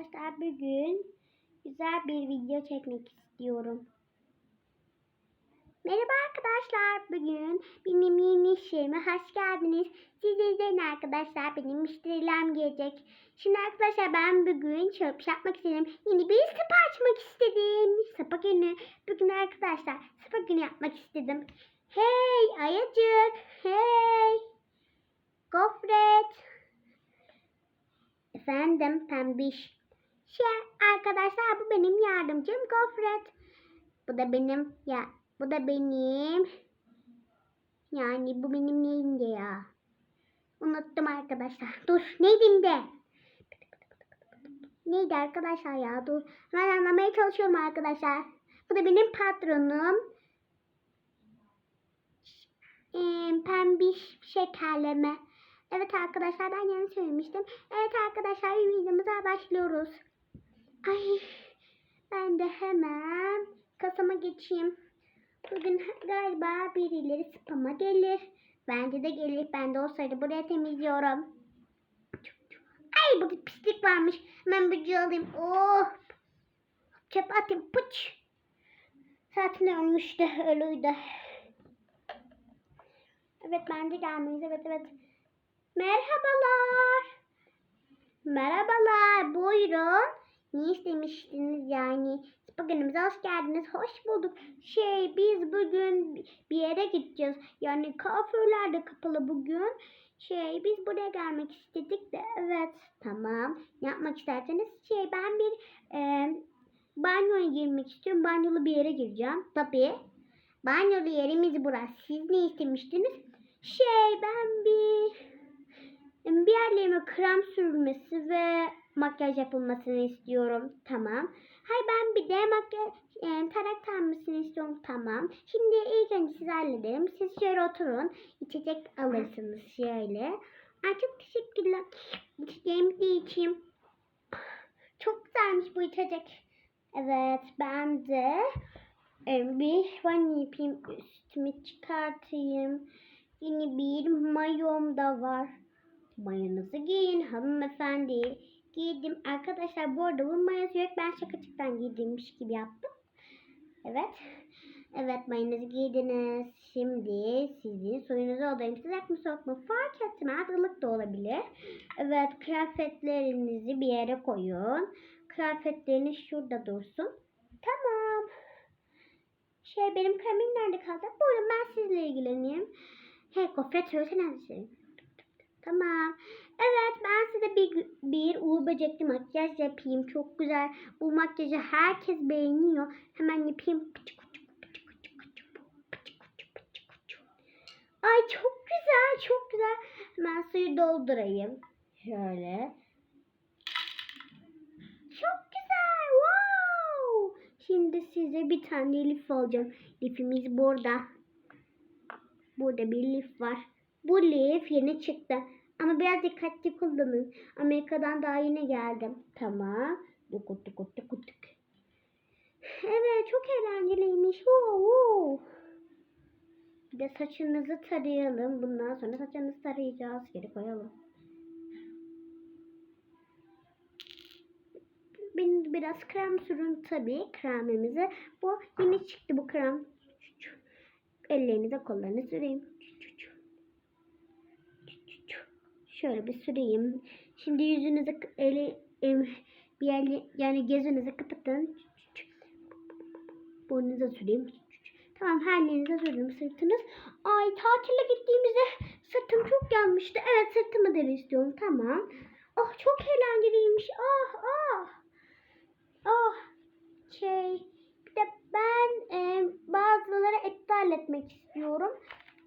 arkadaşlar bugün güzel bir video çekmek istiyorum. Merhaba arkadaşlar. Bugün benim yeni işime hoş geldiniz. Siz izleyin arkadaşlar. Benim müşterilerim gelecek. Şimdi arkadaşlar ben bugün çöp yapmak istedim. Yeni bir spa açmak istedim. Spa günü. Bugün arkadaşlar spa günü yapmak istedim. Hey ayıcık. Hey. Gofret. Efendim pembiş. Şey arkadaşlar bu benim yardımcım Gofret. Bu da benim ya bu da benim. Yani bu benim neyimdi ya? Unuttum arkadaşlar. Dur neydim de? Neydi arkadaşlar ya? Dur. Ben anlamaya çalışıyorum arkadaşlar. Bu da benim patronum. Ee, pembiş şekerleme. Evet arkadaşlar ben yanlış söylemiştim. Evet arkadaşlar videomuza başlıyoruz. Ay ben de hemen kasama geçeyim. Bugün galiba birileri spama gelir. Bence de gelir. Ben de olsaydı buraya temizliyorum. Ay burada pislik varmış. Hemen bir alayım. Oh. Çöp atayım. Pıç. Zaten ölmüştü. Ölüydü. Evet bence gelmeyiz. Evet evet. Merhabalar. Merhabalar. Buyurun. Ne istemiştiniz yani? Bugünümüze hoş geldiniz. Hoş bulduk. Şey biz bugün bir yere gideceğiz. Yani kuaförler de kapalı bugün. Şey biz buraya gelmek istedik de evet tamam. Ne yapmak isterseniz şey ben bir e, banyoya girmek istiyorum. Banyolu bir yere gireceğim. Tabii. Banyolu yerimiz burası. Siz ne istemiştiniz? Şey ben bir bir yerlerime krem sürmesi ve makyaj yapılmasını istiyorum. Tamam. Hay ben bir de makyaj e, tarak tanımısını istiyorum. Tamam. Şimdi ilk önce siz halledelim. Siz şöyle oturun. İçecek alırsınız şöyle. Ay çok teşekkürler. İçeceğimi de. Çok güzelmiş bu içecek. Evet ben de e, bir banyo yapayım. Üstümü çıkartayım. Yeni bir mayom da var. Mayonuzu giyin hanımefendi. Giydim. Arkadaşlar bu arada bu mayosu yok. Ben şakacıktan giydirmiş gibi yaptım. Evet. Evet mayonuzu giydiniz. Şimdi sizin soyunuzu odayım. Sıcak mı soğuk mu fark etmez. ılık da olabilir. Evet kıyafetlerinizi bir yere koyun. Kıyafetleriniz şurada dursun. Tamam. Şey benim kremim nerede kaldı? Buyurun ben sizle ilgileneyim. Hey gofret söylesene? Tamam. Evet ben size bir, bir uğur böcekli makyaj yapayım. Çok güzel. Bu makyajı herkes beğeniyor. Hemen yapayım. Ay çok güzel. Çok güzel. Hemen suyu doldurayım. Şöyle. Çok güzel. Wow. Şimdi size bir tane lif alacağım. Lifimiz burada. Burada bir lif var. Bu lif yeni çıktı. Ama biraz dikkatli kullanın. Amerika'dan daha yeni geldim. Tamam. Dukut dukut dukut duk. Evet çok eğlenceliymiş. Wow. Bir de saçınızı tarayalım. Bundan sonra saçınızı tarayacağız. Geri koyalım. Benim biraz krem sürün tabii kremimize. Bu yeni çıktı bu krem. Ellerinize kollarını süreyim. Şöyle bir süreyim. Şimdi yüzünüzü em, bir yer yani gözünüzü kapatın. Burnunuza süreyim. Tamam her yerinize sürdüm sırtınız. Ay tatile gittiğimizde sırtım çok yanmıştı. Evet sırtımı deri istiyorum. Tamam. Oh çok eğlenceliymiş. Ah ah. Ah. Şey bir de ben e, bazıları iptal etmek istiyorum.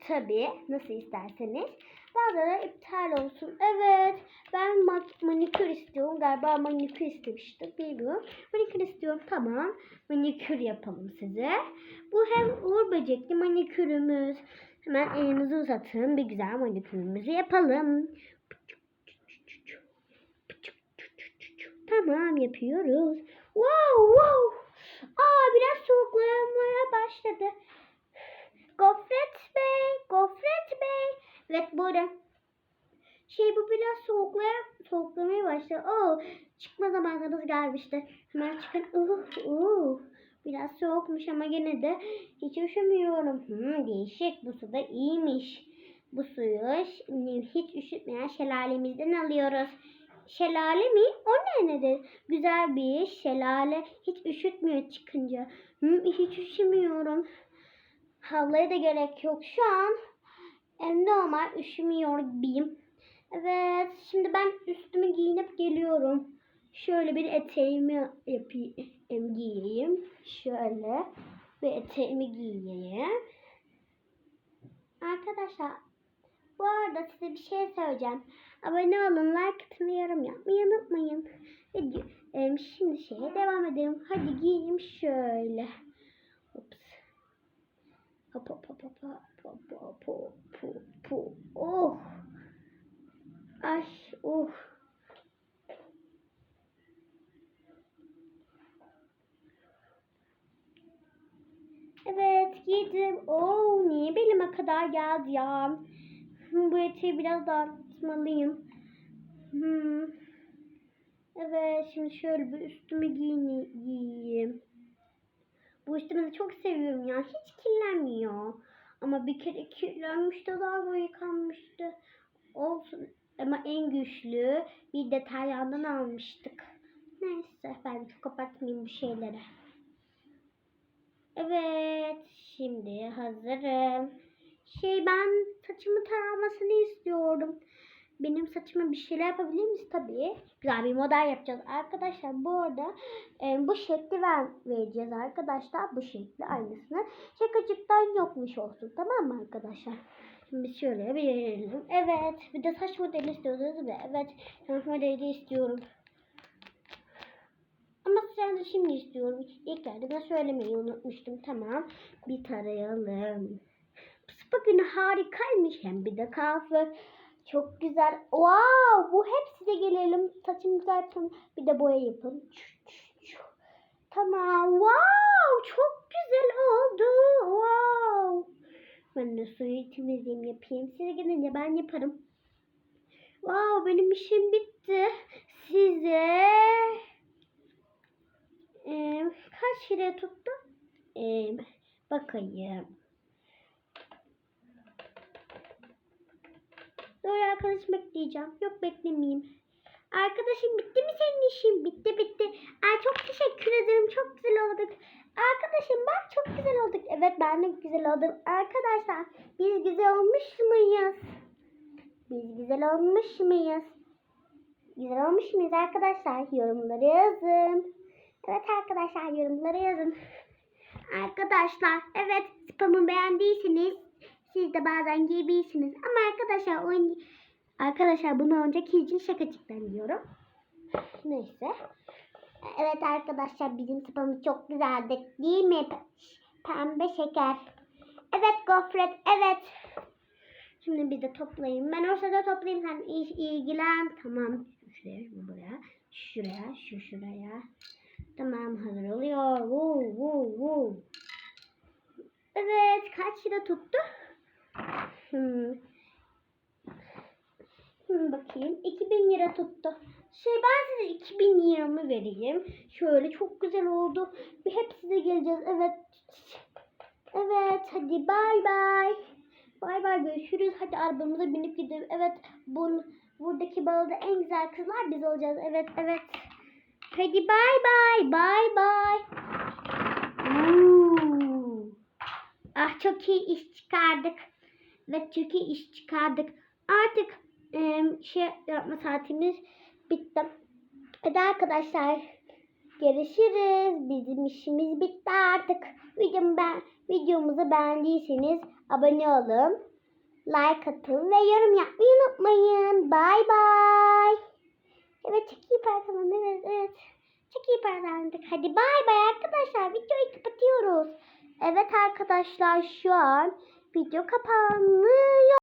Tabii nasıl isterseniz. Bazıları iptal olsun. Evet. Ben manikür istiyorum. Galiba manikür istemiştim. Bilmiyorum. Manikür istiyorum. Tamam. Manikür yapalım size. Bu hem uğur böcekli manikürümüz. Hemen elinizi uzatın. Bir güzel manikürümüzü yapalım. Tamam yapıyoruz. Wow wow. Aa biraz soğuklamaya başladı. Buyurun. Şey bu biraz soğuklaya, soğuklamaya başladı. Oo, çıkma zamanımız gelmişti. Hemen çıkın. Uh, uh. Biraz soğukmuş ama gene de hiç üşümüyorum. Hmm, değişik. Bu su da iyiymiş. Bu suyu hiç üşütmeyen şelalemizden alıyoruz. Şelale mi? O ne nedir? Güzel bir şelale. Hiç üşütmüyor çıkınca. Hmm, hiç üşümüyorum. Havlaya da gerek yok. Şu an normal üşümüyor gibiyim. Evet, şimdi ben üstümü giyinip geliyorum. Şöyle bir eteğimi yapayım, giyeyim. Şöyle bir eteğimi giyeyim. Arkadaşlar, bu arada size bir şey söyleyeceğim. Abone olun, like atmayı, yorum yapmayı unutmayın. Em, şimdi şeye devam edelim. Hadi giyeyim şöyle. Hops. Hop hop hop hop hop hop hop hop hop. Oh. Ay oh. Evet giydim. Oo niye belime kadar geldi ya? Hmm, Bu eteği biraz daraltmalıyım. Hmm. Evet şimdi şöyle bir üstümü giyini, giyeyim. Bu üstümü çok seviyorum ya. Hiç kirlenmiyor. Ama bir kere kirlenmişti daha bu yıkanmıştı. Olsun. Ama en güçlü bir detaylardan almıştık. Neyse ben çok abartmayayım bu şeylere. Evet, şimdi hazırım. Şey ben saçımı taramasını istiyorum. Benim saçıma bir şeyler yapabilir miyiz? Tabii. Güzel bir model yapacağız. Arkadaşlar bu arada e, bu şekli ver, vereceğiz arkadaşlar. Bu şekli aynısını. Şakacıktan yokmuş olsun. Tamam mı arkadaşlar? Şimdi şöyle bir verelim. Evet. Bir de saç modeli istiyorsunuz değil? Evet. Saç modeli istiyorum. Ama de şimdi istiyorum. İlk ben söylemeyi unutmuştum. Tamam. Bir tarayalım. Bugün harikaymış. Hem bir de kahve. Çok güzel. Wow, bu hepsi de gelelim. Saçımı düzeltin. Bir de boya yapın. Tamam. Wow, çok güzel oldu. Wow. Ben de suyu temizleyeyim yapayım. Size gelince ben yaparım. Wow, benim işim bitti. Size ee, kaç lira tuttu? Ee, bakayım. Dur arkadaş bekleyeceğim. Yok beklemeyeyim. Arkadaşım bitti mi senin işin? Bitti bitti. Ay çok teşekkür ederim. Çok güzel olduk. Arkadaşım bak çok güzel olduk. Evet ben de güzel oldum. Arkadaşlar biz güzel olmuş muyuz? Biz güzel olmuş muyuz? Güzel olmuş muyuz arkadaşlar? Yorumları yazın. Evet arkadaşlar yorumlara yazın. Arkadaşlar evet spamı beğendiyseniz siz de bazen giyebilirsiniz. Ama arkadaşlar oyun arkadaşlar bunu önceki için şakacıktan diyorum. Neyse. Evet arkadaşlar bizim spamımız çok güzeldi. Değil mi? Pembe şeker. Evet gofret evet. Şimdi bir de toplayayım. Ben ortada toplayayım sen il- ilgilen. Tamam. Şuraya, şu buraya. Şuraya, şu şuraya. Tamam hazır oluyor. Woo, woo, woo. Evet kaç lira tuttu? Hmm. Hmm, bakayım. 2000 lira tuttu. Şey ben size 2000 liramı vereyim. Şöyle çok güzel oldu. Bir hepsi de geleceğiz. Evet. Evet hadi bay bay. Bay bay görüşürüz. Hadi arabamıza binip gidelim. Evet bu, buradaki balada en güzel kızlar biz olacağız. Evet evet. Hadi bay bay. Bay bay. Ah çok iyi iş çıkardık. Ve iyi iş çıkardık. Artık em, şey yapma saatimiz bitti. Hadi arkadaşlar görüşürüz. Bizim işimiz bitti artık. Videomu ben, videomuzu beğendiyseniz abone olun. Like atın ve yorum yapmayı unutmayın. Bay bay. Evet çok iyi para kazandık. Evet, evet. Çok iyi para kazandık. Hadi bay bay arkadaşlar. Videoyu kapatıyoruz. Evet arkadaşlar şu an video kapanıyor.